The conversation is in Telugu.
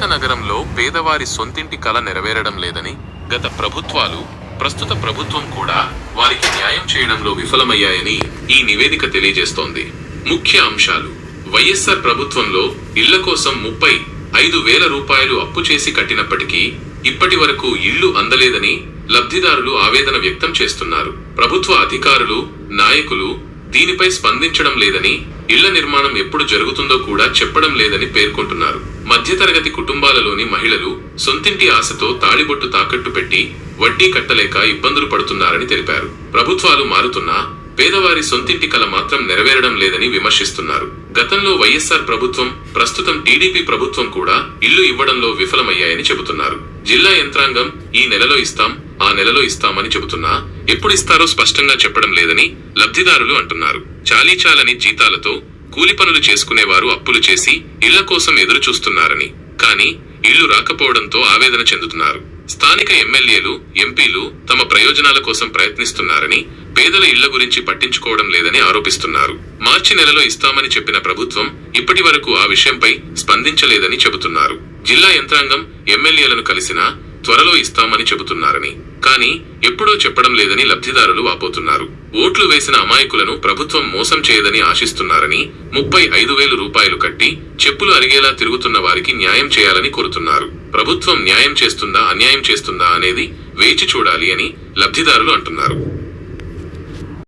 నగరంలో పేదవారి సొంతింటి కల నెరవేరడం లేదని గత ప్రభుత్వాలు ప్రస్తుత ప్రభుత్వం కూడా వారికి న్యాయం చేయడంలో విఫలమయ్యాయని ఈ నివేదిక తెలియజేస్తోంది. ముఖ్య అంశాలు. వైఎస్ఆర్ ప్రభుత్వంలో ఇళ్ళ కోసం ముప్పై ఐదు వేల రూపాయలు అప్పు చేసి కట్టినప్పటికీ ఇప్పటి వరకు ఇళ్ళు అందలేదని లబ్ధిదారులు ఆవేదన వ్యక్తం చేస్తున్నారు. ప్రభుత్వ అధికారులు నాయకులు దీనిపై స్పందించడం లేదని ఇళ్ళ నిర్మాణం ఎప్పుడు జరుగుతుందో కూడా చెప్పడం లేదని పేర్కొంటున్నారు. మధ్యతరగతి కుటుంబాలలోని మహిళలు సొంతింటి ఆశతో తాళిబొట్టు తాకట్టు పెట్టి వడ్డీ కట్టలేక ఇబ్బందులు పడుతున్నారని తెలిపారు. ప్రభుత్వాలు మారుతున్నా పేదవారి సొంతింటి కల మాత్రం నెరవేరడం లేదని విమర్శిస్తున్నారు. గతంలో వైఎస్ఆర్ ప్రభుత్వం ప్రస్తుతం టీడీపీ ప్రభుత్వం కూడా ఇల్లు ఇవ్వడంలో విఫలమయ్యాయని చెబుతున్నారు. జిల్లా యంత్రాంగం ఈ నెలలో ఇస్తాం ఆ నెలలో ఇస్తామని చెబుతున్నా ఎప్పుడిస్తారో స్పష్టంగా చెప్పడం లేదని లబ్ధిదారులు అంటున్నారు. చాలీచాలని జీతాలతో కూలి పనులు చేసుకునేవారు అప్పులు చేసి ఇళ్ళ కోసం ఎదురు చూస్తున్నారని కానీ ఇళ్ళు రాకపోవడంతో ఆవేదన చెందుతున్నారు. స్థానిక ఎమ్మెల్యేలు ఎంపీలు తమ ప్రయోజనాల కోసం ప్రయత్నిస్తున్నారని పేదల ఇళ్ళ గురించి పట్టించుకోవడం లేదని ఆరోపిస్తున్నారు. మార్చి నెలలో ఇస్తామని చెప్పిన ప్రభుత్వం ఇప్పటి వరకు ఆ విషయంపై స్పందించలేదని చెబుతున్నారు. జిల్లా యంత్రాంగం ఎమ్మెల్యేలను కలిసినా త్వరలో ఇస్తామని చెబుతున్నారని. కానీ ఎప్పుడో చెప్పడం లేదని లబ్ధిదారులు వాపోతున్నారు. ఓట్లు వేసిన అమాయకులను ప్రభుత్వం మోసం చేయదని ఆశిస్తున్నారని ముప్పై ఐదు వేలు రూపాయలు కట్టి చెప్పులు అరిగేలా తిరుగుతున్న వారికి న్యాయం చేయాలని కోరుతున్నారు. ప్రభుత్వం న్యాయం చేస్తుందా అన్యాయం చేస్తుందా అనేది వేచి చూడాలి అని లబ్ధిదారులు అంటున్నారు.